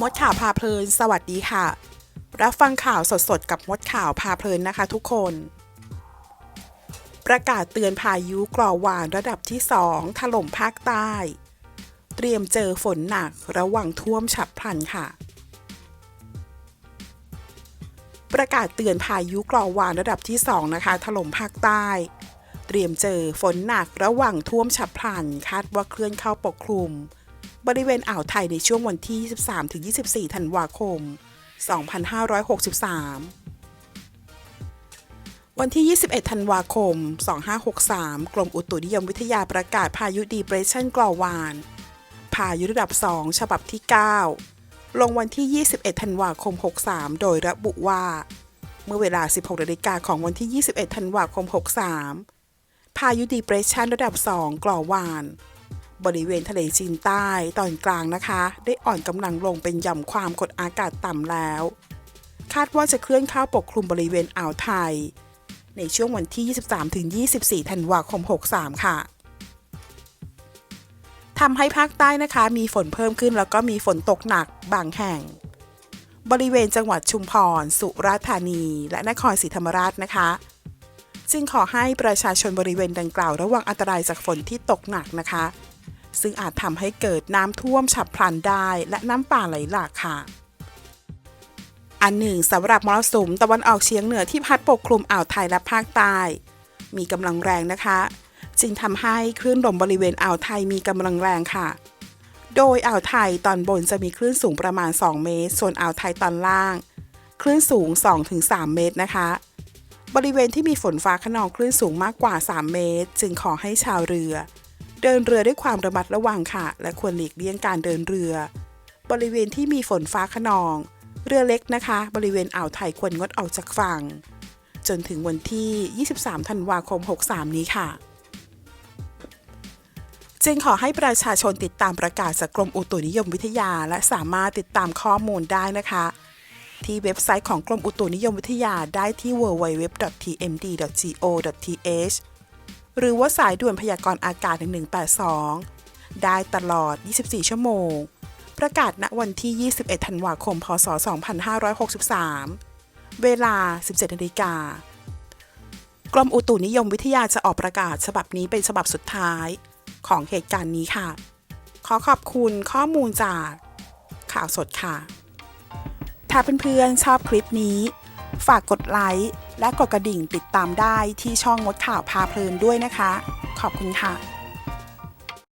มดข่าวพาเพลิน สวัสดีค่ะ รับฟังข่าวสดๆ กับมดข่าวพาเพลินนะคะทุกคน ประกาศเตือนพายุกรอวานระดับที่ 2 ถล่มภาคใต้ เตรียมเจอฝนหนักระวังท่วมฉับพลันค่ะ ประกาศเตือนพายุกรอวานระดับที่ 2 นะคะ ถล่มภาคใต้ เตรียมเจอฝนหนักระหว่างท่วมฉับพลัน คาดว่าเคลื่อนเข้าปกคลุม บริเวณอ่าวไทยในช่วงวันที่ 23-24 ธันวาคม 2563 วันที่ 21 ธันวาคม 2563 กรมอุตุนิยมวิทยาประกาศพายุดีเปรสชันกรอวาน พายุระดับ 2 ฉบับที่ 9 ลงวันที่ 21 ธันวาคม 63 โดยระบุว่า เมื่อเวลา 16นาฬิกาของวันที่ 21 ธันวาคม 63 พายุดีเปรสชันระดับ 2กรอวาน บริเวณทะเลจีนใต้ตอนกลางนะคะ ได้อ่อนกำลังลงเป็นหย่อมความกดอากาศต่ำแล้ว คาดว่าจะเคลื่อนเข้าปกคลุมบริเวณอ่าวไทย ในช่วงวันที่ 23-24 ธันวาคม 63 ค่ะทำให้ภาคใต้นะคะ มีฝนเพิ่มขึ้นแล้วก็มีฝนตกหนักบางแห่ง บริเวณจังหวัดชุมพร สุราษฎร์ธานี และนครศรีธรรมราชนะคะจึงขอให้ประชาชนบริเวณดังกล่าวระวังอันตรายจากฝนที่ตกหนักนะคะ ซึ่งอาจทำให้เกิดน้ำท่วมฉับพลันได้และน้ำป่าไหลหลากค่ะ อันหนึ่งสำหรับมรสุมตะวันออกเฉียงเหนือที่พัดปกคลุมอ่าวไทยและภาคใต้ มีกำลังแรงนะคะ จึงทำให้คลื่นลมบริเวณอ่าวไทยมีกำลังแรงค่ะ โดยอ่าวไทยตอนบนจะมีคลื่นสูงประมาณ 2 เมตร ส่วนอ่าวไทยตอนล่าง คลื่นสูง 2-3 เมตรนะคะบริเวณที่มีฝนฟ้าขนองคลื่นสูงมากกว่า 3 เมตร จึงขอให้ชาวเรือ เดินเรือด้วยความระมัดระวังค่ะ และควรหลีกเลี่ยงการเดินเรือ บริเวณที่มีฝนฟ้าขนอง เรือเล็กนะคะ บริเวณอ่าวไทยควรงดออกจากฝั่ง จนถึงวันที่ 23 ธันวาคม 63 นี้ค่ะ จึงขอให้ประชาชนติดตามประกาศจากกรมอุตุนิยมวิทยา และสามารถติดตามข้อมูลได้นะคะ ที่เว็บไซต์ของกรมอุตุนิยมวิทยาได้ที่ www.tmd.go.th หรือว่าสายด่วนพยากรณ์อากาศ 1182 ได้ตลอด 24 ชั่วโมง ประกาศณวันที่ 21 ธันวาคม พศ 2563 เวลา 17นาฬิกากรมอุตุนิยมวิทยาจะออกประกาศฉบับนี้เป็นฉบับสุดท้ายของเหตุการณ์นี้ค่ะ ขอขอบคุณข้อมูลจากข่าวสดค่ะ ถ้าเพื่อนๆชอบคลิปนี้ ฝากกดไลค์ และกดกระดิ่งติดตามได้ที่ช่องมดข่าวพาเพลินด้วยนะคะ ขอบคุณค่ะ